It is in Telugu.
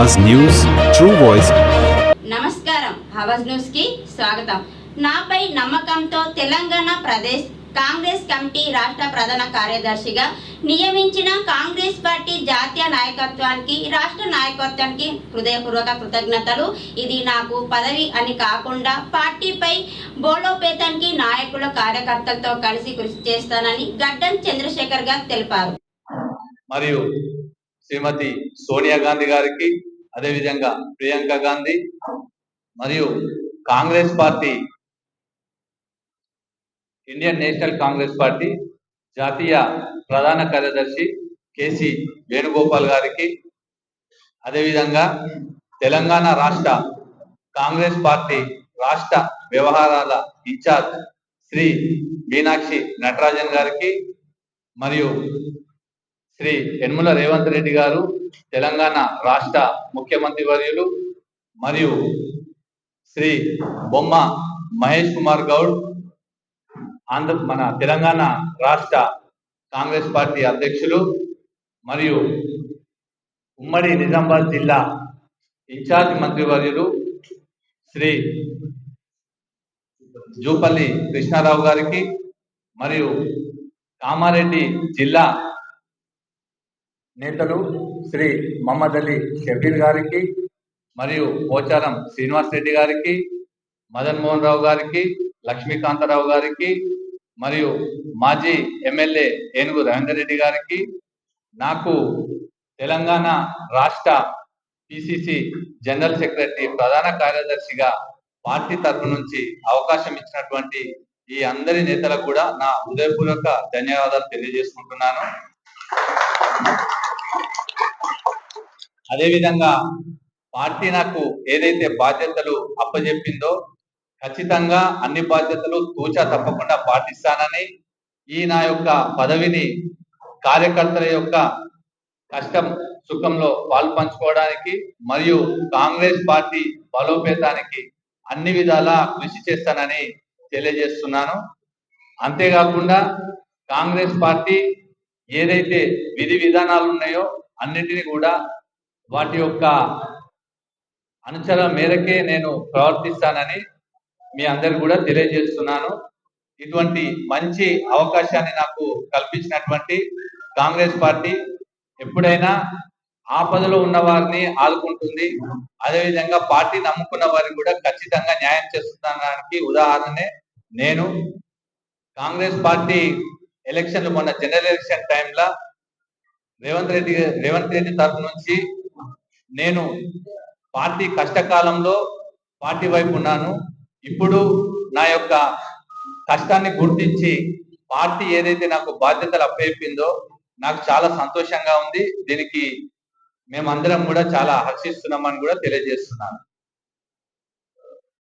Havas News, True Voice. నమస్కారం. హవాజ్ న్యూస్కి స్వాగతం. నాపై నమ్మకంతో తెలంగాణ ప్రదేశ్ కాంగ్రెస్ కమిటీ రాష్ట్ర ప్రధాన కార్యదర్శిగా నియమించిన కాంగ్రెస్ పార్టీ జాతీయ నాయకత్వానికి రాష్ట్ర నాయకత్వానికి హృదయపూర్వక కృతజ్ఞతలు. ఇది నాకు పదవి అని కాకుండా పార్టీపై బోలోపేతానికి నాయకుల కార్యకర్తలతో కలిసి కృషి చేస్తానని గడ్డం చంద్రశేఖర్ గారు తెలిపారు. మరియు శ్రీమతి సోనియా గాంధీ గారికి అదేవిధంగా ప్రియాంక గాంధీ మరియు Congress party Indian National Congress party జాతీయ ప్రధాన కార్యదర్శి కేసి వేణుగోపాల్ గారికి అదేవిధంగా తెలంగాణ రాష్ట్ర కాంగ్రెస్ పార్టీ రాష్ట్ర వ్యవహారాల ఇన్ఛార్జ్ శ్రీ మీనాక్షి నటరాజన్ గారికి మరియు శ్రీ యనమల రేవంత్ రెడ్డి గారు తెలంగాణ రాష్ట్ర ముఖ్యమంత్రి వర్యులు మరియు శ్రీ బొమ్మ మహేష్ కుమార్ గౌడ్ ఆంధ్ర మన తెలంగాణ రాష్ట్ర కాంగ్రెస్ పార్టీ అధ్యక్షులు మరియు ఉమ్మడి నిజామాబాద్ జిల్లా ఇన్ఛార్జ్ మంత్రివర్యులు శ్రీ జూపల్లి కృష్ణారావు గారికి మరియు కామారెడ్డి జిల్లా నేతలు శ్రీ మహమ్మద్ అలీ షబీర్ గారికి మరియు పోచారం శ్రీనివాస్ రెడ్డి గారికి మదన్ మోహన్ రావు గారికి లక్ష్మీకాంతరావు గారికి మరియు మాజీ ఎమ్మెల్యే ఏనుగు రవీందర్ రెడ్డి గారికి నాకు తెలంగాణ రాష్ట్ర పిసిసి జనరల్ సెక్రటరీ ప్రధాన కార్యదర్శిగా పార్టీ తరఫు నుంచి అవకాశం ఇచ్చినటువంటి ఈ అందరి నేతలకు కూడా నా హృదయపూర్వక ధన్యవాదాలు తెలియజేసుకుంటున్నాను. అదేవిధంగా పార్టీ నాకు ఏదైతే బాధ్యతలు అప్పజెప్పిందో ఖచ్చితంగా అన్ని బాధ్యతలు తూచా తప్పకుండా పాటిస్తానని ఈ నా యొక్క పదవిని కార్యకర్తల యొక్క కష్టం సుఖంలో పాల్పంచుకోవడానికి మరియు కాంగ్రెస్ పార్టీ బలోపేతానికి అన్ని విధాలా కృషి చేస్తానని తెలియజేస్తున్నాను. అంతేకాకుండా కాంగ్రెస్ పార్టీ ఏదైతే విధి విధానాలు ఉన్నాయో అన్నింటినీ కూడా వాటి యొక్క అనుచర మేరకే నేను ప్రవర్తిస్తానని మీ అందరికి కూడా తెలియజేస్తున్నాను. ఇటువంటి మంచి అవకాశాన్ని నాకు కల్పించినటువంటి కాంగ్రెస్ పార్టీ ఎప్పుడైనా ఆపదలో ఉన్న వారిని ఆదుకుంటుంది. అదేవిధంగా పార్టీ నమ్ముకున్న వారికి కూడా ఖచ్చితంగా న్యాయం చేస్తుందనడానికి ఉదాహరణనే నేను. కాంగ్రెస్ పార్టీ ఎలక్షన్లు మొన్న జనరల్ ఎలక్షన్ టైంలో రేవంత్ రెడ్డి రేవంత్ రెడ్డి తరఫు నుంచి నేను పార్టీ కష్టకాలంలో పార్టీ వైపు ఉన్నాను. ఇప్పుడు నా యొక్క కష్టాన్ని గుర్తించి పార్టీ ఏదైతే నాకు బాధ్యతలు అప్పయిపోయిందో నాకు చాలా సంతోషంగా ఉంది. దీనికి మేమందరం కూడా చాలా హర్షిస్తున్నామని కూడా తెలియజేస్తున్నాను.